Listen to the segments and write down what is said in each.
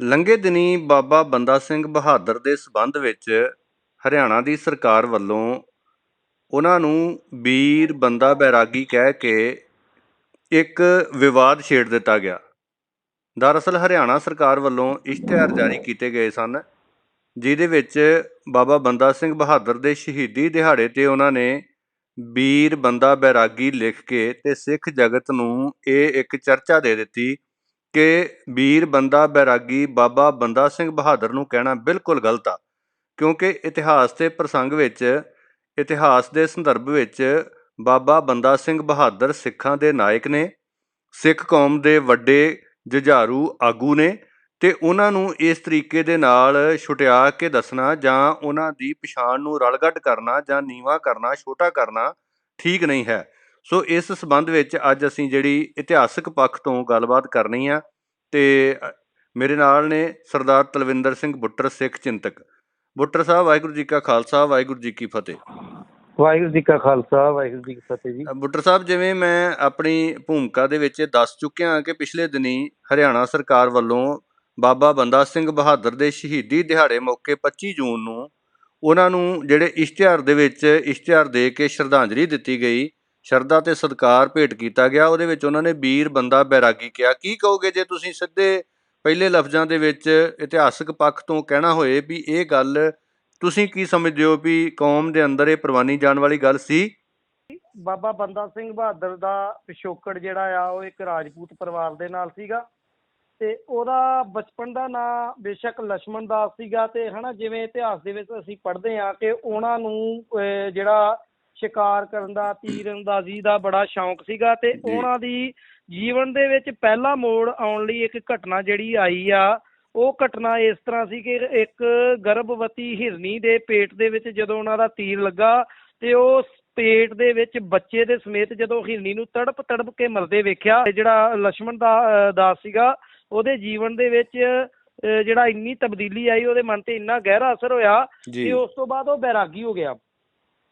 ਲੰਘੇ ਦਿਨੀ ਬਾਬਾ ਬੰਦਾ ਸਿੰਘ ਬਹਾਦਰ ਦੇ ਸਬੰਧ ਵਿੱਚ ਹਰਿਆਣਾ ਦੀ ਸਰਕਾਰ ਵੱਲੋਂ ਉਹਨਾਂ ਨੂੰ ਵੀਰ ਬੰਦਾ ਬੈਰਾਗੀ ਕਹਿ ਕੇ ਇੱਕ ਵਿਵਾਦ ਛੇੜ ਦਿੱਤਾ ਗਿਆ। ਦਰਅਸਲ ਹਰਿਆਣਾ ਸਰਕਾਰ ਵੱਲੋਂ ਇਸ਼ਤਿਹਾਰ ਜਾਰੀ ਕੀਤੇ ਗਏ ਸਨ, ਜਿਹਦੇ ਵਿੱਚ ਬਾਬਾ ਬੰਦਾ ਸਿੰਘ ਬਹਾਦਰ ਦੇ ਸ਼ਹੀਦੀ ਦਿਹਾੜੇ ਤੇ ਉਹਨਾਂ ਨੇ ਵੀਰ ਬੰਦਾ ਬੈਰਾਗੀ ਲਿਖ ਕੇ ਤੇ ਸਿੱਖ ਜਗਤ ਨੂੰ ਇਹ ਇੱਕ ਚਰਚਾ ਦੇ ਦਿੱਤੀ ਕਿ ਵੀਰ ਬੰਦਾ ਬੈਰਾਗੀ ਬਾਬਾ ਬੰਦਾ ਸਿੰਘ ਬਹਾਦਰ ਨੂੰ ਕਹਿਣਾ ਬਿਲਕੁਲ ਗਲਤ ਆ। ਕਿਉਂਕਿ ਇਤਿਹਾਸ ਦੇ ਪ੍ਰਸੰਗ ਵਿੱਚ, ਇਤਿਹਾਸ ਦੇ ਸੰਦਰਭ ਵਿੱਚ ਬਾਬਾ ਬੰਦਾ ਸਿੰਘ ਬਹਾਦਰ ਸਿੱਖਾਂ ਦੇ ਨਾਇਕ ਨੇ, ਸਿੱਖ ਕੌਮ ਦੇ ਵੱਡੇ ਜੁਝਾਰੂ ਆਗੂ ਨੇ ਤੇ ਉਹਨਾਂ ਨੂੰ ਇਸ ਤਰੀਕੇ ਦੇ ਨਾਲ ਛੁਟਿਆ ਕੇ ਦੱਸਣਾ ਜਾਂ ਉਹਨਾਂ ਦੀ ਪਛਾਣ ਨੂੰ ਰਲਗੱਡ ਕਰਨਾ ਜਾਂ ਨੀਵਾ ਕਰਨਾ, ਛੋਟਾ ਕਰਨਾ ਠੀਕ ਨਹੀਂ ਹੈ। ਸੋ ਇਸ ਸਬੰਧ ਵਿੱਚ ਅੱਜ ਅਸੀਂ ਜਿਹੜੀ ਇਤਿਹਾਸਕ ਪੱਖ ਤੋਂ ਗੱਲਬਾਤ ਕਰਨੀ ਆ ਤੇ ਮੇਰੇ ਨਾਲ ਨੇ ਸਰਦਾਰ ਤਲਵਿੰਦਰ ਸਿੰਘ ਬੁੱਟਰ ਸਿੱਖ ਚਿੰਤਕ। ਬੁੱਟਰ ਸਾਹਿਬ ਵਾਹਿਗੁਰੂ ਜੀ ਕਾ ਖਾਲਸਾ ਵਾਹਿਗੁਰੂ ਜੀ ਕੀ ਫਤਿਹ। ਵਾਹਿਗੁਰੂ ਜੀ ਕਾ ਖਾਲਸਾ ਵਾਹਿਗੁਰੂ ਜੀ ਕੀ ਫਤਿਹ ਜੀ। ਬੁੱਟਰ ਸਾਹਿਬ ਜਿਵੇਂ ਮੈਂ ਆਪਣੀ ਭੂਮਿਕਾ ਦੇ ਵਿੱਚ ਦੱਸ ਚੁੱਕਿਆ ਹਾਂ ਕਿ ਪਿਛਲੇ ਦਿਨੀ ਹਰਿਆਣਾ ਸਰਕਾਰ ਵੱਲੋਂ ਬਾਬਾ ਬੰਦਾ ਸਿੰਘ ਬਹਾਦਰ ਦੇ ਸ਼ਹੀਦੀ ਦਿਹਾੜੇ ਮੌਕੇ 25 ਜੂਨ ਨੂੰ ਉਹਨਾਂ ਨੂੰ ਜਿਹੜੇ ਇਸ਼ਤਿਹਾਰ ਦੇ ਵਿੱਚ ਇਸ਼ਤਿਹਾਰ ਦੇ ਕੇ ਸ਼ਰਧਾਂਜਲੀ ਦਿੱਤੀ ਗਈ ਸ਼ਰਧਾ ਤੇ ਸਤਕਾਰ ਭੇਟ ਕੀਤਾ ਗਿਆ। ਉਹਦੇ ਵਿੱਚ ਉਹਨਾਂ ਨੇ ਵੀਰ ਬੰਦਾ ਬੈਰਾਗੀ ਕਿਹਾ। ਕੀ ਕਹੋਗੇ ਜੇ ਤੁਸੀਂ ਸਿੱਧੇ ਪਹਿਲੇ ਲਫ਼ਜ਼ਾਂ ਦੇ ਵਿੱਚ ਇਤਿਹਾਸਕ ਪੱਖ ਤੋਂ ਕਹਿਣਾ ਹੋਏ ਵੀ ਇਹ ਗੱਲ ਤੁਸੀਂ ਕੀ ਸਮਝਦੇ ਹੋ ਵੀ ਕੌਮ ਦੇ ਅੰਦਰ ਇਹ ਪ੍ਰਵਾਨੀ ਜਾਣ ਵਾਲੀ ਗੱਲ ਸੀ? ਬਾਬਾ ਬੰਦਾ ਸਿੰਘ ਬਹਾਦਰ ਦਾ ਪਿਛੋਕੜ ਜਿਹੜਾ ਆ, ਉਹ ਇੱਕ ਰਾਜਪੂਤ ਪਰਿਵਾਰ ਦੇ ਨਾਲ ਸੀਗਾ ਤੇ ਉਹਦਾ ਬਚਪਨ ਦਾ ਨਾਂ ਬੇਸ਼ੱਕ ਲక్ష్మణ ਦਾਸ ਸੀਗਾ ਤੇ ਹਨਾ, ਜਿਵੇਂ ਇਤਿਹਾਸ ਦੇ ਵਿੱਚ ਅਸੀਂ ਪੜ੍ਹਦੇ ਆ ਕਿ ਉਹਨਾਂ ਨੂੰ ਜਿਹੜਾ ਸ਼ਿਕਾਰ ਕਰਨ ਦਾ ਤੀਰ ਅੰਦਾਜ਼ੀ ਦਾ ਬੜਾ ਸ਼ੌਂਕ ਸੀਗਾ ਤੇ ਉਹਨਾਂ ਦੀ ਜੀਵਨ ਦੇ ਵਿੱਚ ਪਹਿਲਾ ਮੋੜ ਆਉਣ ਲਈ ਇੱਕ ਘਟਨਾ ਜਿਹੜੀ ਆਈ ਆ ਉਹ ਘਟਨਾ ਇਸ ਤਰ੍ਹਾਂ ਸੀ ਕਿ ਇੱਕ ਗਰਭਵਤੀ ਹਿਰਨੀ ਦੇ ਪੇਟ ਦੇ ਵਿੱਚ ਜਦੋਂ ਉਹਨਾਂ ਦਾ ਤੀਰ ਲੱਗਾ ਤੇ ਉਹ ਪੇਟ ਦੇ ਵਿੱਚ ਬੱਚੇ ਦੇ ਸਮੇਤ ਜਦੋਂ ਹਿਰਨੀ ਨੂੰ ਤੜਪ ਤੜਪ ਕੇ ਮਰਦੇ ਵੇਖਿਆ ਤੇ ਜਿਹੜਾ ਲక్ష్మణ ਦਾ ਦਾਸ ਸੀਗਾ ਉਹਦੇ ਜੀਵਨ ਦੇ ਵਿੱਚ ਜਿਹੜਾ ਇੰਨੀ ਤਬਦੀਲੀ ਆਈ ਉਹਦੇ ਮਨ ਤੇ ਇੰਨਾ ਗਹਿਰਾ ਅਸਰ ਹੋਇਆ ਕਿ ਉਸ ਤੋਂ ਬਾਅਦ ਉਹ ਬੈਰਾਗੀ ਹੋ ਗਿਆ।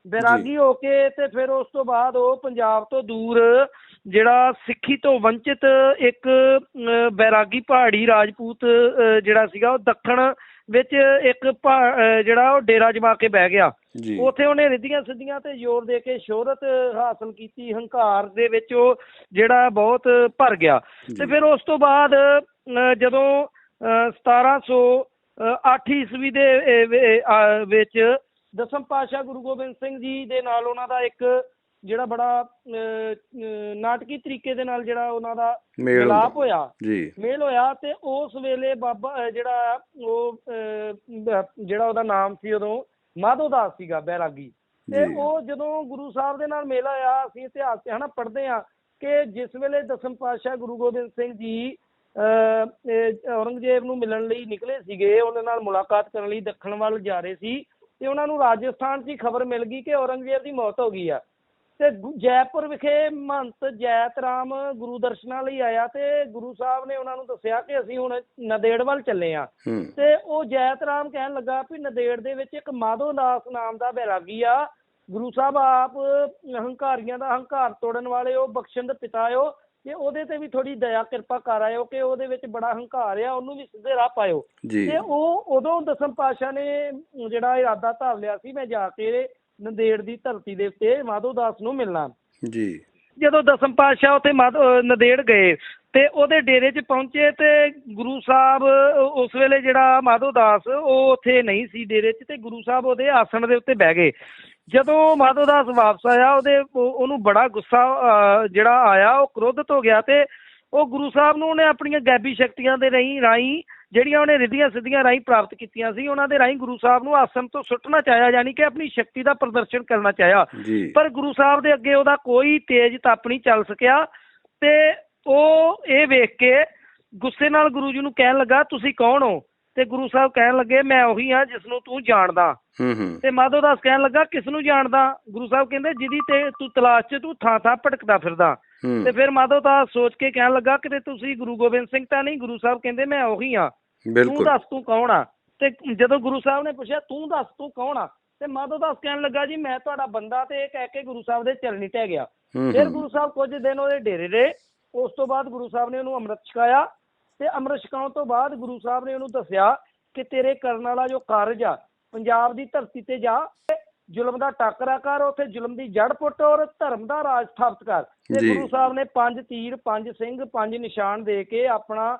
ਬੈਰਾਗੀ ਹੋ ਕੇ ਤੇ ਫਿਰ ਉਸ ਤੋਂ ਬਾਅਦ ਉਹ ਪੰਜਾਬ ਤੋਂ ਦੂਰ ਜਿਹੜਾ ਸਿੱਖੀ ਤੋਂ ਵੰਚਿਤ ਇੱਕ ਬੈਰਾਗੀ ਪਹਾੜੀ ਰਾਜਪੂਤ ਜਿਹੜਾ ਸੀਗਾ ਉਹ ਦੱਖਣ ਵਿੱਚ ਇੱਕ ਜਿਹੜਾ ਉਹ ਡੇਰਾ ਜਮਾ ਕੇ ਬਹਿ ਗਿਆ। ਉਥੇ ਉਹਨੇ ਰਿੱਧੀਆਂ ਸਿੱਧੀਆਂ ਤੇ ਜ਼ੋਰ ਦੇ ਕੇ ਸ਼ੋਹਰਤ ਹਾਸਲ ਕੀਤੀ। ਹੰਕਾਰ ਦੇ ਵਿੱਚ ਉਹ ਜਿਹੜਾ ਬਹੁਤ ਭਰ ਗਿਆ। ਤੇ। ਫਿਰ ਉਸ ਤੋਂ ਬਾਅਦ ਜਦੋਂ ਅਹ, 1708 ਈਸਵੀ ਦੇ ਵਿੱਚ ਦਸਮ ਪਾਤਸ਼ਾਹ ਗੁਰੂ ਗੋਬਿੰਦ ਸਿੰਘ ਜੀ ਦੇ ਨਾਲ ਉਹਨਾਂ ਦਾ ਇੱਕ ਜਿਹੜਾ ਬੜਾ ਨਾਟਕੀ ਤਰੀਕੇ ਦੇ ਨਾਲ ਜਿਹੜਾ ਉਹਨਾਂ ਦਾ ਮੇਲ ਮਿਲਾਪ। ਹੋਇਆ। ਮੇਲ ਹੋਇਆ ਤੇ ਉਸ ਵੇਲੇ ਬਾਬਾ ਜਿਹੜਾ ਉਹ ਜਿਹੜਾ ਉਹਦਾ ਨਾਮ ਸੀ ਉਦੋਂ ਮਾਧੋ ਦਾਸ ਸੀਗਾ ਬੈਰਾਗੀ। ਤੇ ਉਹ ਜਦੋਂ ਗੁਰੂ ਸਾਹਿਬ ਦੇ ਨਾਲ ਮੇਲ ਹੋਇਆ ਅਸੀਂ ਇਤਿਹਾਸ ਤੇ ਹਨਾ ਪੜ੍ਹਦੇ ਆ ਕਿ ਜਿਸ ਵੇਲੇ ਦਸਮ ਪਾਤਸ਼ਾਹ ਗੁਰੂ ਗੋਬਿੰਦ ਸਿੰਘ ਜੀ ਅਹ, ਔਰੰਗਜ਼ੇਬ ਨੂੰ ਮਿਲਣ ਲਈ ਨਿਕਲੇ ਸੀਗੇ ਉਹਨਾਂ ਨਾਲ ਮੁਲਾਕਾਤ ਕਰਨ ਲਈ ਦੱਖਣ ਵੱਲ ਜਾ ਰਹੇ ਸੀ ਤੇ ਉਹਨਾਂ ਨੂੰ ਰਾਜਸਥਾਨ 'ਚ ਖਬਰ ਮਿਲ ਗਈ ਕਿ ਔਰੰਗਜ਼ੇਬ ਦੀ ਮੌਤ ਹੋ ਗਈ ਆ। ਤੇ ਜੈਪੁਰ ਵਿਖੇ ਮਹੰਤ ਜੈਤ ਰਾਮ ਗੁਰੂ ਦਰਸ਼ਨਾਂ ਲਈ ਆਇਆ ਤੇ ਗੁਰੂ ਸਾਹਿਬ ਨੇ ਉਹਨਾਂ ਨੂੰ ਦੱਸਿਆ ਕਿ ਅਸੀਂ ਹੁਣ ਨਦੇੜ ਵੱਲ ਚੱਲੇ ਆ। ਹੂੰ। ਤੇ ਉਹ ਜੈਤ ਰਾਮ ਕਹਿਣ ਲੱਗਾ ਵੀ ਨਦੇੜ ਦੇ ਵਿੱਚ ਇੱਕ ਮਾਧੋ ਦਾਸ ਨਾਮ ਦਾ ਬੈਰਾਗੀ ਆ। ਗੁਰੂ ਸਾਹਿਬ ਆਪ ਹੰਕਾਰੀਆਂ ਦਾ ਹੰਕਾਰ ਤੋੜਨ ਵਾਲੇ ਉਹ ਬਖਸ਼ਣ ਦੇ ਪਿਤਾ ਹੋ ਤੇ ਉਹਦੇ ਤੇ ਵੀ ਥੋੜੀ ਦਇਆ ਕਿਰਪਾ ਕਰ ਆਇਓ ਕਿ ਉਹਦੇ ਵਿੱਚ ਬੜਾ ਹੰਕਾਰ ਆ ਉਹਨੂੰ ਵੀ ਸਿੱਧੇ ਰਾਹ ਪਾਇਓ। ਤੇ ਉਹ ਉਦੋਂ ਦਸਮ ਪਾਤਸ਼ਾਹ ਨੇ ਜਿਹੜਾ ਇਰਾਦਾ ਧਾਰ ਲਿਆ ਸੀ ਮੈਂ ਜਾ ਕੇ ਨੰਦੇੜ ਦੀ ਧਰਤੀ ਦੇ ਉੱਤੇ ਮਾਧੋ ਦਾਸ ਨੂੰ ਮਿਲਣਾ। ਜੀ। ਜਦੋਂ ਦਸਮ ਪਾਤਸ਼ਾਹ ਉੱਥੇ ਨੰਦੇੜ ਗਏ ਤੇ ਉਹਦੇ ਡੇਰੇ 'ਚ ਪਹੁੰਚੇ ਤੇ ਗੁਰੂ ਸਾਹਿਬ ਉਸ ਵੇਲੇ ਜਿਹੜਾ ਮਾਧੋ ਦਾਸ ਉਹ ਉੱਥੇ ਨਹੀਂ ਸੀ ਡੇਰੇ 'ਚ ਤੇ ਗੁਰੂ ਸਾਹਿਬ ਉਹਦੇ ਆਸਣ ਦੇ ਉੱਤੇ ਬਹਿ ਗਏ। ਜਦੋਂ ਮਾਧੋ ਦਾਸ ਵਾਪਸ ਆਇਆ ਉਹਦੇ ਉਹ- ਉਹਨੂੰ ਬੜਾ ਗੁੱਸਾ ਜਿਹੜਾ ਆਇਆ ਉਹ ਕ੍ਰੋਧਿਤ ਹੋ ਗਿਆ ਤੇ ਉਹ ਗੁਰੂ ਸਾਹਿਬ ਨੂੰ ਉਹਨੇ ਆਪਣੀਆਂ ਗੈਬੀ ਸ਼ਕਤੀਆਂ ਦੇ ਰਾਹੀਂ ਰਾਹੀਂ ਜਿਹੜੀਆਂ ਉਹਨੇ ਰਿੱਧੀਆਂ ਸਿੱਧੀਆਂ ਰਾਹੀਂ ਪ੍ਰਾਪਤ ਕੀਤੀਆਂ ਸੀ ਉਹਨਾਂ ਦੇ ਰਾਹੀਂ ਗੁਰੂ ਸਾਹਿਬ ਨੂੰ ਆਸਣ ਤੋਂ ਸੁੱਟਣਾ ਚਾਹਿਆ ਯਾਨੀ ਕਿ ਆਪਣੀ ਸ਼ਕਤੀ ਦਾ ਪ੍ਰਦਰਸ਼ਨ ਕਰਨਾ ਚਾਹਿਆ। ਪਰ ਗੁਰੂ ਸਾਹਿਬ ਦੇ ਅੱਗੇ ਉਹਦਾ ਕੋਈ ਤੇਜ਼ ਤਪ ਨਹੀਂ ਚੱਲ ਸਕਿਆ ਤੇ ਉਹ ਇਹ ਵੇਖ ਕੇ ਗੁੱਸੇ ਨਾਲ ਗੁਰੂ ਜੀ ਨੂੰ ਕਹਿਣ ਲੱਗਾ ਤੁਸੀਂ ਕੌਣ ਹੋ? ਤੇ ਗੁਰੂ ਸਾਹਿਬ ਕਹਿਣ ਲੱਗੇ ਮੈਂ ਉਹੀ ਹਾਂ ਜਿਸ ਨੂੰ ਤੂੰ ਜਾਣਦਾ। ਤੇ ਮਾਧੋ ਦਾਸ ਕਹਿਣ ਲੱਗਾ ਕਿਸ ਨੂੰ ਜਾਣਦਾ? ਗੁਰੂ ਸਾਹਿਬ ਕਹਿੰਦੇ ਜਿਹਦੀ ਤੇ ਤੂੰ ਤਲਾਸ਼ 'ਚ ਤੂੰ ਥਾਂ ਥਾਂ ਭਟਕਦਾ ਫਿਰਦਾ। ਤੇ ਫਿਰ ਮਾਧੋ ਦਾਸ ਸੋਚ ਕੇ ਕਹਿਣ ਲੱਗਾ ਕਿ ਤੁਸੀਂ ਗੁਰੂ ਗੋਬਿੰਦ ਸਿੰਘ ਤਾਂ ਨਹੀਂ? ਗੁਰੂ ਸਾਹਿਬ ਕਹਿੰਦੇ ਮੈਂ ਉਹੀ ਹਾਂ। ਤੂੰ ਦੱਸ ਤੂੰ ਕੌਣ ਆ? ਤੇ ਜਦੋਂ ਗੁਰੂ ਸਾਹਿਬ ਨੇ ਪੁੱਛਿਆ ਤੂੰ ਦੱਸ ਤੂੰ ਕੌਣ ਆ? ਤੇ ਮਾਧੋ ਦਾਸ ਕਹਿਣ ਲੱਗਾ ਜੀ ਮੈਂ ਤੁਹਾਡਾ ਬੰਦਾ ਤੇ ਇਹ ਕਹਿ ਕੇ ਗੁਰੂ ਸਾਹਿਬ ਦੇ ਚਰਨੀ ਟਹਿ ਗਿਆ। ਫਿਰ ਗੁਰੂ ਸਾਹਿਬ ਕੁਝ ਦਿਨ ਉਹਦੇ ਡੇਰੇ ਰਹੇ। ਉਸ ਤੋਂ ਬਾਅਦ ਗੁਰੂ ਸਾਹਿਬ ਨੇ ਉਹਨੂੰ ਅੰਮ੍ਰਿਤ ਛਕਾਇਆ। ਤੇ ਅੰਮ੍ਰਿਤ ਛਕਾਉਣ ਤੋਂ ਬਾਅਦ ਗੁਰੂ ਸਾਹਿਬ ਨੇ ਉਹਨੂੰ ਦੱਸਿਆ ਕਿ ਤੇਰੇ ਕਰਨ ਵਾਲਾ ਜੋ ਕਾਰਜ ਆ ਪੰਜਾਬ ਦੀ ਧਰਤੀ ਤੇ ਜਾ ਜ਼ੁਲਮ ਦਾ ਟਾਕਰਾ ਕਰ ਉੱਥੇ ਜ਼ੁਲਮ ਦੀ ਜੜ ਪੁੱਟ ਔਰ ਧਰਮ ਦਾ ਰਾਜ ਸਥਾਪਿਤ ਕਰ। ਤੇ। ਗੁਰੂ ਸਾਹਿਬ ਨੇ ਪੰਜ ਤੀਰ ਪੰਜ ਸਿੰਘ ਪੰਜ ਨਿਸ਼ਾਨ ਦੇ ਕੇ ਆਪਣਾ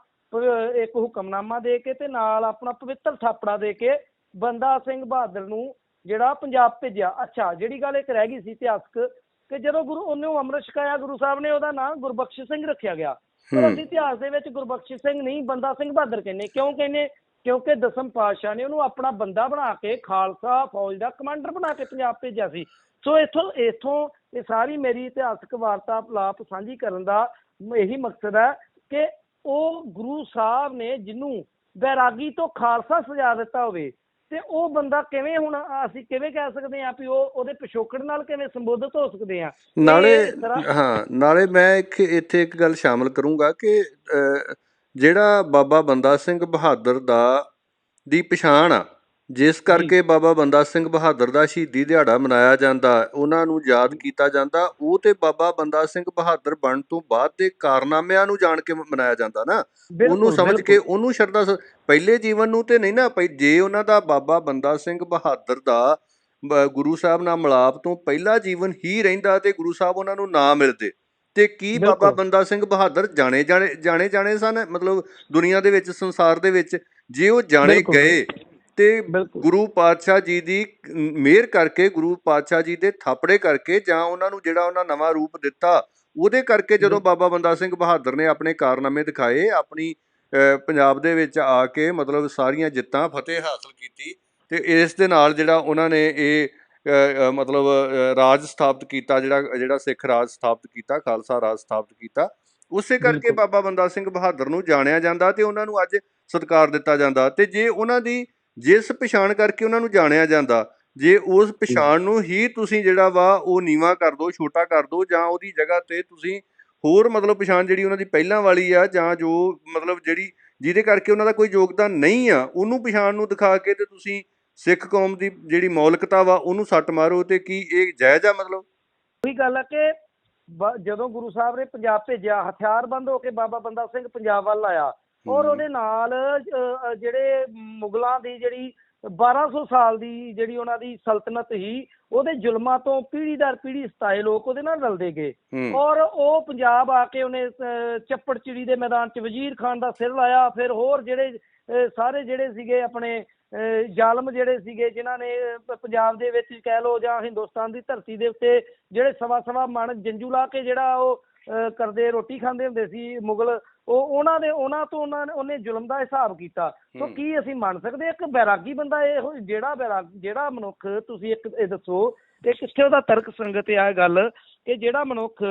ਇੱਕ ਹੁਕਮਨਾਮਾ ਦੇ ਕੇ ਤੇ ਨਾਲ ਆਪਣਾ ਪਵਿੱਤਰ ਥਾਪੜਾ ਦੇ ਕੇ ਬੰਦਾ ਸਿੰਘ ਬਹਾਦਰ ਨੂੰ ਜਿਹੜਾ ਪੰਜਾਬ ਭੇਜਿਆ। ਅੱਛਾ ਜਿਹੜੀ ਗੱਲ ਇੱਕ ਰਹਿ ਗਈ ਸੀ ਇਤਿਹਾਸਕ ਕਿ ਜਦੋਂ ਗੁਰੂ ਉਹਨੂੰ ਅੰਮ੍ਰਿਤ ਛਕਾਇਆ ਗੁਰੂ ਸਾਹਿਬ ਨੇ ਉਹਦਾ ਨਾਮ ਗੁਰਬਖਸ਼ ਸਿੰਘ ਰੱਖਿਆ ਗਿਆ। ਪਰ। ਅਸੀਂ ਇਤਿਹਾਸ ਦੇ ਵਿੱਚ ਗੁਰਬਖਸ਼ ਸਿੰਘ ਨਹੀਂ ਬੰਦਾ ਸਿੰਘ ਬਹਾਦਰ ਕਹਿੰਦੇ ਕਿਉਂ ਕਹਿੰਦੇ ਕਿਉਂਕਿ ਦਸਮ ਪਾਤਸ਼ਾਹ ਨੇ ਉਹਨੂੰ ਆਪਣਾ ਬੰਦਾ ਬਣਾ ਕੇ ਖਾਲਸਾ ਫੌਜ ਦਾ ਕਮਾਂਡਰ ਬਣਾ ਕੇ ਪੰਜਾਬ ਭੇਜਿਆ ਸੀ ਸੋ ਇਥੋਂ ਇਥੋਂ ਇਹ ਸਾਰੀ ਮੇਰੀ ਇਤਿਹਾਸਕ ਵਾਰਤਾਲਾਪ ਸਾਂਝੀ ਕਰਨ ਦਾ ਇਹੀ ਮਕਸਦ ਹੈ ਕਿ ਉਹ ਗੁਰੂ ਸਾਹਿਬ ਨੇ ਜਿਹਨੂੰ ਬੈਰਾਗੀ ਤੋਂ ਖਾਲਸਾ ਸਜਾ ਦਿੱਤਾ ਹੋਵੇ ਤੇ ਉਹ ਬੰਦਾ ਕਿਵੇਂ ਹੁਣ ਅਸੀਂ ਕਿਵੇਂ ਕਹਿ ਸਕਦੇ ਹਾਂ ਵੀ ਉਹ ਉਹਦੇ ਪਿਛੋਕੜ ਨਾਲ ਕਿਵੇਂ ਸੰਬੋਧਿਤ ਹੋ ਸਕਦੇ ਆ ਨਾਲੇ ਹਾਂ ਨਾਲੇ ਮੈਂ ਇੱਕ ਇੱਥੇ ਇੱਕ ਗੱਲ ਸ਼ਾਮਲ ਕਰੂੰਗਾ ਕਿ ਜਿਹੜਾ ਬਾਬਾ ਬੰਦਾ ਸਿੰਘ ਬਹਾਦਰ ਦਾ ਦੀ ਪਛਾਣ ਆ ਜਿਸ ਕਰਕੇ ਬਾਬਾ ਬੰਦਾ ਸਿੰਘ ਬਹਾਦਰ ਦਾ ਸ਼ਹੀਦੀ ਦਿਹਾੜਾ ਮਨਾਇਆ ਜਾਂਦਾ ਉਹਨਾਂ ਨੂੰ ਯਾਦ ਕੀਤਾ ਜਾਂਦਾ ਉਹ ਤੇ ਬਾਬਾ ਬੰਦਾ ਸਿੰਘ ਬਹਾਦਰ ਬਣਨ ਤੋਂ ਬਾਅਦ ਦੇ ਕਾਰਨਾਮਿਆਂ ਨੂੰ ਜਾਣ ਕੇ ਮਨਾਇਆ ਜਾਂਦਾ ਨਾ ਉਹਨੂੰ ਸਮਝ ਕੇ। ਉਹਨੂੰ ਸ਼ਰਧਾ ਪਹਿਲੇ ਜੀਵਨ ਨੂੰ ਤੇ ਨਹੀਂ ਨਾ ਜੇ ਉਹਨਾਂ ਦਾ ਬਾਬਾ ਬੰਦਾ ਸਿੰਘ ਬਹਾਦਰ ਦਾ ਗੁਰੂ ਸਾਹਿਬ ਨਾਲ ਮਿਲਾਪ ਤੋਂ ਪਹਿਲਾ ਜੀਵਨ ਹੀ ਰਹਿੰਦਾ ਤੇ ਗੁਰੂ ਸਾਹਿਬ ਉਹਨਾਂ ਨੂੰ ਨਾ ਮਿਲਦੇ ਤੇ ਕੀ ਬਾਬਾ। ਬੰਦਾ ਸਿੰਘ ਬਹਾਦਰ ਜਾਣੇ ਜਾਣੇ ਜਾਣੇ ਜਾਣੇ ਸਨ ਮਤਲਬ ਦੁਨੀਆ ਦੇ ਵਿੱਚ ਸੰਸਾਰ ਦੇ ਵਿੱਚ ਜੇ ਉਹ ਜਾਣੇ। ਗਏ ਤੇ। ਗੁਰੂ ਪਾਤਸ਼ਾਹ ਜੀ ਦੀ ਮਿਹਰ ਕਰਕੇ ਗੁਰੂ ਪਾਤਸ਼ਾਹ ਜੀ ਦੇ ਥਾਪੜੇ ਕਰਕੇ ਜਾਂ ਉਹਨਾਂ ਨੂੰ ਜਿਹੜਾ ਉਹਨਾਂ ਨਵਾਂ ਰੂਪ ਦਿੱਤਾ ਉਹਦੇ ਕਰਕੇ ਜਦੋਂ ਬਾਬਾ ਬੰਦਾ ਸਿੰਘ ਬਹਾਦਰ ਨੇ ਆਪਣੇ ਕਾਰਨਾਮੇ ਦਿਖਾਏ ਆਪਣੀ ਪੰਜਾਬ ਦੇ ਵਿੱਚ ਆ ਕੇ ਮਤਲਬ ਸਾਰੀਆਂ ਜਿੱਤਾਂ ਫਤਿਹ ਹਾਸਲ ਕੀਤੀ ਤੇ ਇਸ ਦੇ ਨਾਲ ਜਿਹੜਾ ਉਹਨਾਂ ਨੇ ਇਹ ਮਤਲਬ ਰਾਜ ਸਥਾਪਿਤ ਕੀਤਾ ਜਿਹੜਾ ਜਿਹੜਾ ਸਿੱਖ ਰਾਜ ਸਥਾਪਿਤ ਕੀਤਾ ਖਾਲਸਾ ਰਾਜ ਸਥਾਪਿਤ ਕੀਤਾ ਉਸੇ ਕਰਕੇ। ਬਾਬਾ ਬੰਦਾ ਸਿੰਘ ਬਹਾਦਰ ਨੂੰ ਜਾਣਿਆ ਜਾਂਦਾ ਤੇ ਉਹਨਾਂ ਨੂੰ ਅੱਜ ਸਤਿਕਾਰ ਦਿੱਤਾ ਜਾਂਦਾ ਤੇ ਜੇ ਉਹਨਾਂ ਦੀ ਜਿਸ ਪਛਾਣ ਕਰਕੇ ਉਹਨਾਂ ਨੂੰ ਜਾਣਿਆ ਜਾਂਦਾ ਜੇ ਉਸ ਪਛਾਣ ਨੂੰ ਹੀ ਤੁਸੀਂ ਜਿਹੜਾ ਵਾ ਉਹ ਨੀਵਾ ਕਰ ਦੋ ਛੋਟਾ ਕਰ ਦੋ ਜਾਂ ਉਹਦੀ ਜਗ੍ਹਾ ਤੇ ਤੁਸੀਂ ਹੋਰ ਮਤਲਬ ਪਛਾਣ ਜਿਹੜੀ ਉਹਨਾਂ ਦੀ ਪਹਿਲਾਂ ਵਾਲੀ ਆ ਜਾਂ ਜੋ ਮਤਲਬ ਜਿਹੜੀ ਜਿਹਦੇ ਕਰਕੇ ਉਹਨਾਂ ਦਾ ਕੋਈ ਯੋਗਦਾਨ ਨਹੀਂ ਆ ਉਹਨੂੰ ਪਛਾਣ ਨੂੰ ਦਿਖਾ ਕੇ ਤੇ ਤੁਸੀਂ ਸਿੱਖ ਕੌਮ ਦੀ ਜਿਹੜੀ ਮੌਲਿਕਤਾ ਵਾ ਉਹਨੂੰ ਸੱਟ ਮਾਰੋ ਤੇ ਕੀ ਇਹ ਜਾਇਜ਼ ਆ ਮਤਲਬ? ਉਹੀ ਗੱਲ ਹੈ ਕਿ ਬ- ਜਦੋਂ ਗੁਰੂ ਸਾਹਿਬ ਨੇ ਪੰਜਾਬ ਭੇਜਿਆ ਹਥਿਆਰਬੰਦ ਹੋ ਕੇ ਬਾਬਾ ਬੰਦਾ ਸਿੰਘ ਪੰਜਾਬ ਵੱਲ ਆਇਆ ਔਰ। ਉਹਦੇ ਨਾਲ ਜਿਹੜੇ ਮੁਗਲਾਂ ਦੀ ਜਿਹੜੀ 1200 ਸਾਲ ਦੀ ਜਿਹੜੀ ਉਹਨਾਂ ਦੀ ਸਲਤਨਤ ਸੀ ਉਹਦੇ ਜ਼ੁਲਮਾਂ ਤੋਂ ਪੀੜ੍ਹੀ ਦਰ ਪੀੜ੍ਹੀ ਸਤਾਏ ਲੋਕ ਉਹਦੇ ਨਾਲ ਰਲਦੇ ਗਏ ਔਰ ਉਹ ਪੰਜਾਬ ਆ ਕੇ ਉਹਨੇ ਚੱਪੜ ਚਿੜੀ ਦੇ ਮੈਦਾਨ 'ਚ ਵਜ਼ੀਰ ਖਾਨ ਦਾ ਸਿਰ ਲਾਇਆ ਫਿਰ ਹੋਰ ਜਿਹੜੇ ਸਾਰੇ ਜਿਹੜੇ ਸੀਗੇ ਆਪਣੇ ਜ਼ਾਲਮ ਜਿਹੜੇ ਸੀਗੇ ਜਿਨ੍ਹਾਂ ਨੇ ਪੰਜਾਬ ਦੇ ਵਿੱਚ ਕਹਿ ਲਓ ਜਾਂ ਹਿੰਦੁਸਤਾਨ ਦੀ ਧਰਤੀ ਦੇ ਉੱਤੇ ਜਿਹੜੇ ਸਵਾ ਸਵਾ ਮਣ ਜੰਜੂ ਲਾ ਕੇ ਜਿਹੜਾ ਉਹ ਕਰਦੇ ਰੋਟੀ ਖਾਂਦੇ ਹੁੰਦੇ ਸੀ ਮੁਗਲ ਉਹ ਉਹਨਾਂ ਦੇ ਉਹਨਾਂ ਤੋਂ ਉਹਨਾਂ ਨੇ ਉਹਨੇ ਜ਼ੁਲਮ ਦਾ ਹਿਸਾਬ ਕੀਤਾ। ਸੋ। ਕੀ ਅਸੀਂ ਮੰਨ ਸਕਦੇ ਹਾਂ? ਇੱਕ ਬੈਰਾਗੀ ਬੰਦਾ ਇਹੋ ਜਿਹੜਾ ਬੈਰਾਗ ਜਿਹੜਾ ਮਨੁੱਖ ਤੁਸੀਂ ਇੱਕ ਇਹ ਦੱਸੋ ਇਹ ਕਿੱਥੇ ਉਹਦਾ ਤਰਕ ਸੰਗਤ ਆ ਇਹ ਗੱਲ ਕਿ ਜਿਹੜਾ ਮਨੁੱਖ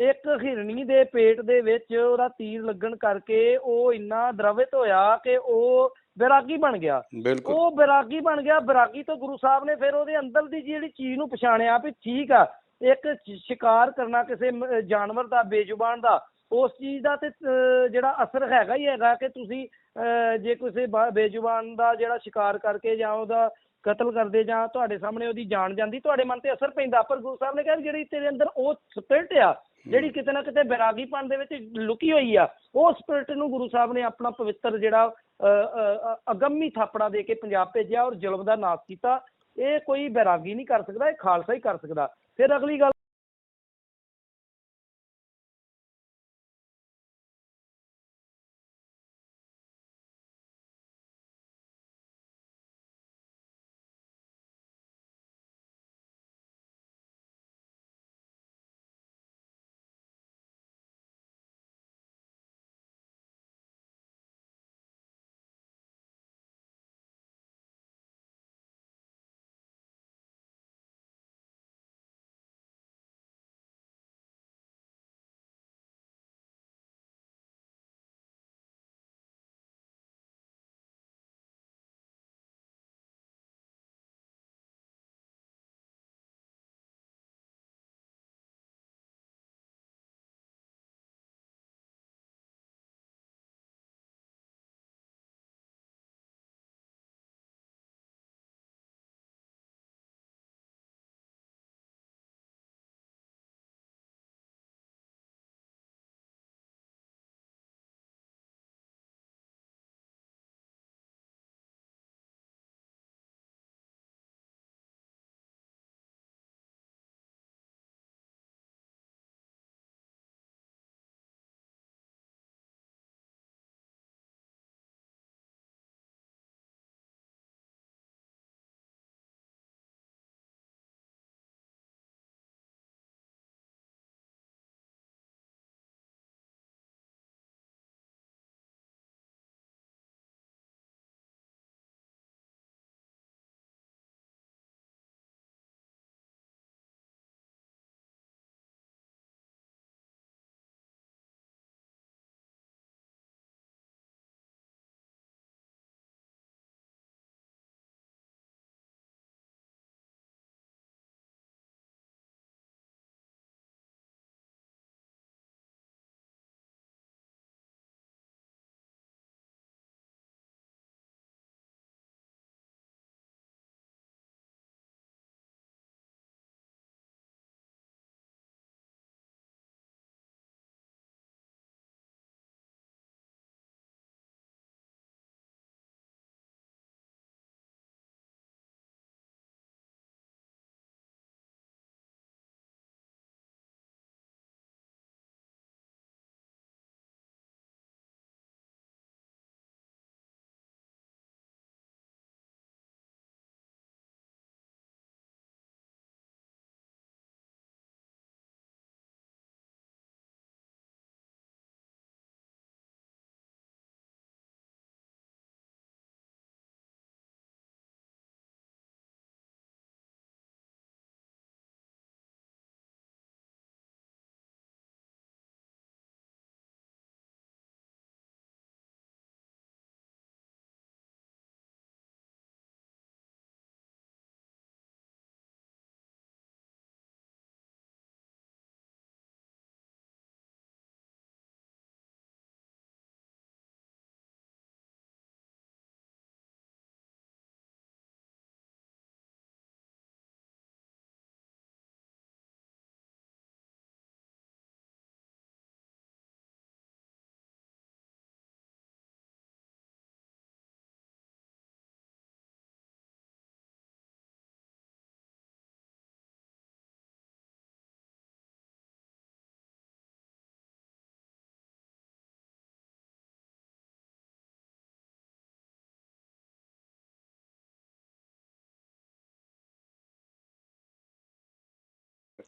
ਇੱਕ ਹਿਰਨੀ ਦੇ ਪੇਟ ਦੇ ਵਿੱਚ ਉਹਦਾ ਤੀਰ ਲੱਗਣ ਕਰਕੇ ਉਹ ਇੰਨਾ ਦਰਵਿਤ ਹੋਇਆ ਕਿ ਉਹ ਬੈਰਾਗੀ ਬਣ ਗਿਆ। ਉਹ ਬੈਰਾਗੀ ਬਣ ਗਿਆ। ਬੈਰਾਗੀ ਤੋਂ ਗੁਰੂ ਸਾਹਿਬ ਨੇ ਫਿਰ ਉਹਦੇ ਅੰਦਰ ਦੀ ਜਿਹੜੀ ਚੀਜ਼ ਨੂੰ ਪਛਾਣਿਆ ਵੀ ਠੀਕ ਆ। ਇੱਕ ਸ਼ਿਕਾਰ ਕਰਨਾ ਕਿਸੇ ਜਾਨਵਰ ਦਾ ਬੇਜ਼ੁਬਾਨ ਦਾ ਉਸ ਚੀਜ਼ ਦਾ ਤੇ ਅਹ, ਜਿਹੜਾ ਅਸਰ ਹੈਗਾ ਹੀ ਹੈਗਾ ਕਿ ਤੁਸੀਂ ਅਹ, ਜੇ ਕਿਸੇ ਬੇਜ਼ੁਬਾਨ ਦਾ ਜਿਹੜਾ ਸ਼ਿਕਾਰ ਕਰਕੇ ਜਾਂ ਉਹਦਾ ਕਤਲ ਕਰਦੇ ਜਾਂ ਤੁਹਾਡੇ ਸਾਹਮਣੇ ਉਹਦੀ ਜਾਨ ਜਾਂਦੀ ਤੁਹਾਡੇ ਮਨ ਤੇ ਅਸਰ ਪੈਂਦਾ। ਪਰ ਗੁਰੂ ਸਾਹਿਬ ਨੇ ਕਿਹਾ ਜਿਹੜੀ ਤੇਰੇ ਅੰਦਰ ਉਹ ਸਪਿਰਟ ਆ ਜਿਹੜੀ ਕਿਤੇ ਨਾ ਕਿਤੇ ਬੈਰਾਗੀਪਣ ਦੇ ਵਿੱਚ ਲੁਕੀ ਹੋਈ ਆ ਉਹ ਸਪਿਰਟ ਨੂੰ ਗੁਰੂ ਸਾਹਿਬ ਨੇ ਆਪਣਾ ਪਵਿੱਤਰ ਜਿਹੜਾ ਅ, ਅ, ਅ, ਅਗੰਮੀ ਥਾਪੜਾ ਦੇ ਕੇ ਪੰਜਾਬ ਭੇਜਿਆ ਔਰ ਜ਼ੁਲਮ ਦਾ ਨਾਸ਼ ਕੀਤਾ। ਇਹ ਕੋਈ ਬੈਰਾਗੀ ਨਹੀਂ ਕਰ ਸਕਦਾ ਇਹ ਖਾਲਸਾ ਹੀ ਕਰ ਸਕਦਾ। ਫਿਰ ਅਗਲੀ ਗੱਲ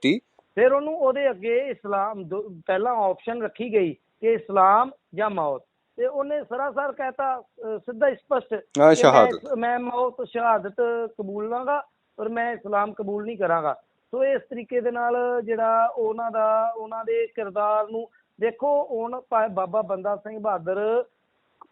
ਦਿੱਤੀ। ਫਿਰ ਉਹਨੂੰ ਉਹਦੇ ਅੱਗੇ ਇਸਲਾਮ ਪਹਿਲਾਂ ਆਪਸ਼ਨ ਰੱਖੀ ਗਈ ਕਿ ਇਸਲਾਮ ਜਾਂ ਮੌਤ। ਤੇ ਉਹਨੇ ਸਰਾਸਰ ਕਹਿਤਾ ਸਿੱਧਾ ਸਪਸ਼ਟ ਮੈਂ ਸ਼ਹਾਦਤ। ਇਸ- ਮੈਂ ਮੌਤ ਸ਼ਹਾਦਤ ਕਬੂਲ ਲਾਂਗਾ ਪਰ ਮੈਂ ਇਸਲਾਮ ਕਬੂਲ ਨਹੀਂ ਕਰਾਂਗਾ। ਸੋ ਇਸ ਤਰੀਕੇ ਦੇ ਨਾਲ ਜਿਹੜਾ ਉਹਨਾਂ ਦਾ ਉਹਨਾਂ ਦੇ ਕਿਰਦਾਰ ਨੂੰ ਦੇਖੋ ਹੁਣ ਬਾਬਾ ਬੰਦਾ ਸਿੰਘ ਬਹਾਦਰ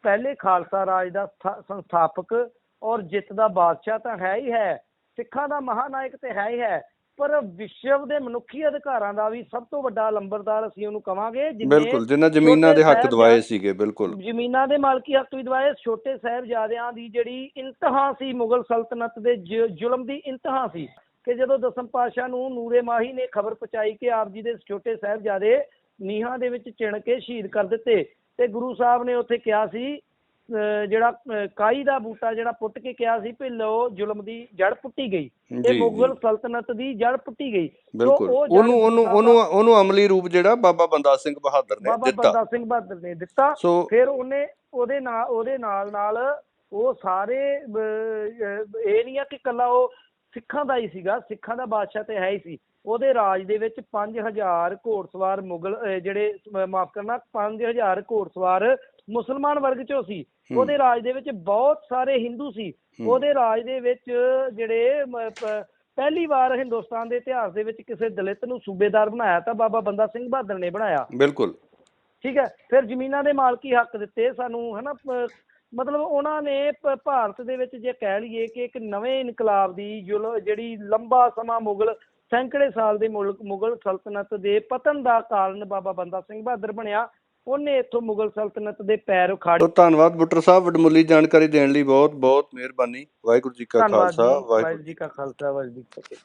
ਪਹਿਲੇ ਖਾਲਸਾ ਰਾਜ ਦਾ ਸਥਾ- ਸੰਸਥਾਪਕ ਔਰ ਜਿੱਤ ਦਾ ਬਾਦਸ਼ਾਹ ਤਾਂ ਹੈ ਹੀ ਹੈ। ਸਿੱਖਾਂ ਦਾ ਮਹਾਨਾਇਕ ਤੇ ਹੈ ਹੀ ਹੈ। ਪਰ ਵਿਸ਼ਵ ਦੇ ਮਨੁੱਖੀ ਅਧਿਕਾਰਾਂ ਦਾ ਵੀ ਸਭ ਤੋਂ ਵੱਡਾ ਲੰਬਰਦਾਰ ਅਸੀਂ ਉਹਨੂੰ ਕਵਾਂਗੇ ਜਿਹਨੇ ਬਿਲਕੁਲ ਜਿਨ੍ਹਾਂ ਜ਼ਮੀਨਾਂ ਦੇ ਹੱਕ ਦਵਾਏ ਸੀਗੇ ਬਿਲਕੁਲ। ਜ਼ਮੀਨਾਂ ਦੇ ਮਾਲਕੀ ਹੱਕ ਵੀ ਦਵਾਏ ਛੋਟੇ ਸਾਹਿਬਜ਼ਾਦਿਆਂ ਦੀ ਜਿਹੜੀ ਇੰਤਹਾ ਸੀ ਮੁਗਲ ਸਲਤਨਤ ਦੇ ਜ਼ੁਲਮ ਦੀ ਇੰਤਹਾ ਸੀ ਕਿ ਜਦੋਂ ਦਸਮ ਪਾਤਸ਼ਾਹ ਨੂੰ ਨੂਰੇ ਮਾਹੀ ਨੇ ਖਬਰ ਪਹੁੰਚਾਈ ਕਿ ਆਪ ਜੀ ਦੇ ਛੋਟੇ ਸਾਹਿਬਜ਼ਾਦੇ ਨੀਹਾਂ ਦੇ ਵਿੱਚ ਚਿਣ ਕੇ ਸ਼ਹੀਦ ਕਰ ਦਿੱਤੇ ਤੇ ਗੁਰੂ ਸਾਹਿਬ ਨੇ ਉੱਥੇ ਕਿਹਾ ਸੀ ਜਿਹੜਾ ਕਾਈ ਦਾ ਬੂਟਾ ਜਿਹੜਾ ਪੁੱਟ ਕੇ ਕਿਹਾ ਸੀ ਵੀ ਲੋ ਜ਼ੁਲਮ ਦੀ ਜੜ ਪੁੱਟੀ ਗਈ। ਜੀ। ਮੁਗਲ ਸਲਤਨਤ ਦੀ ਜੜ ਪੁੱਟੀ ਗਈ। ਬਿਲਕੁਲ। ਉਹਨੂੰ ਉਹਨੂੰ ਉਹਨੂੰ ਉਹਨੂੰ ਅਮਲੀ ਰੂਪ ਜਿਹੜਾ ਬਾਬਾ ਬੰਦਾ ਸਿੰਘ ਬਹਾਦਰ ਨੇ ਬਾਬਾ ਦਿੱਤਾ। ਬੰਦਾ ਸਿੰਘ ਬਹਾਦਰ ਨੇ ਦਿੱਤਾ। ਫਿਰ ਉਹਨੇ ਉਹਦੇ ਨਾਲ ਉਹਦੇ ਨਾਲ ਨਾਲ ਉਹ ਸਾਰੇ ਇਹ ਨਹੀਂ ਆ ਕਿ ਕੱਲਾ ਉਹ ਸਿੱਖਾਂ ਦਾ ਹੀ ਸੀਗਾ ਸਿੱਖਾਂ ਦਾ ਬਾਦਸ਼ਾਹ ਤੇ ਹੈ ਹੀ ਸੀ। ਉਹਦੇ ਰਾਜ ਦੇ ਵਿੱਚ 5000 ਘੋੜਸਵਾਰ ਮੁਗਲ ਜਿਹੜੇ ਮਾਫ ਕਰਨਾ 5000 ਘੋੜਸਵਾਰ ਮੁਸਲਮਾਨ ਵਰਗ ਚੋਂ ਸੀ। ਉਹਦੇ ਰਾਜ ਦੇ ਵਿੱਚ ਬਹੁਤ ਸਾਰੇ ਹਿੰਦੂ ਸੀ। ਉਹਦੇ ਰਾਜ ਦੇ ਵਿੱਚ ਜਿਹੜੇ ਪਹਿਲੀ ਵਾਰ ਹਿੰਦੁਸਤਾਨ ਦੇ ਇਤਿਹਾਸ ਦੇ ਵਿੱਚ ਕਿਸੇ ਦਲਿਤ ਨੂੰ ਸੂਬੇਦਾਰ ਬਣਾਇਆ ਤਾਂ ਬਾਬਾ ਬੰਦਾ ਸਿੰਘ ਬਹਾਦਰ ਨੇ ਬਣਾਇਆ। ਬਿਲਕੁਲ। ਠੀਕ ਹੈ। ਫਿਰ ਜ਼ਮੀਨਾਂ ਦੇ ਮਾਲਕੀ ਹੱਕ ਦਿੱਤੇ ਸਾਨੂੰ ਹਨਾ ਮਤਲਬ ਉਹਨਾਂ ਨੇ ਭਾਰਤ ਦੇ ਵਿੱਚ ਜੇ ਕਹਿ ਲਈਏ ਕਿ ਇੱਕ ਨਵੇਂ ਇਨਕਲਾਬ ਦੀ ਜਿਹੜੀ ਲੰਬਾ ਸਮਾਂ ਮੁਗਲ ਸੈਂਕੜੇ ਸਾਲ ਦੇ ਮੁਗਲ ਸਲਤਨਤ ਦੇ ਪਤਨ ਦਾ ਕਾਰਨ ਬਾਬਾ ਬੰਦਾ ਸਿੰਘ ਬਹਾਦਰ ਬਣਿਆ। ਉਹਨੇ ਇੱਥੋਂ ਮੁਗਲ ਸਲਤਨਤ ਦੇ ਪੈਰ ਉਖਾੜੇ। ਤੋ ਧੰਨਵਾਦ ਬੁੱਟਰ ਸਾਹਿਬ ਵਡਮੁੱਲੀ ਜਾਣਕਾਰੀ ਦੇਣ ਲਈ ਬਹੁਤ ਬਹੁਤ ਮਿਹਰਬਾਨੀ। ਵਾਹਿਗੁਰੂ ਜੀ ਕਾ ਖਾਲਸਾ ਵਾਹਿਗੁਰੂ ਜੀ ਕਾ ਖਾਲਸਾ ਵਾਹਿਗੁਰੂ ਜੀ ਕੀ ਫਤਿਹ।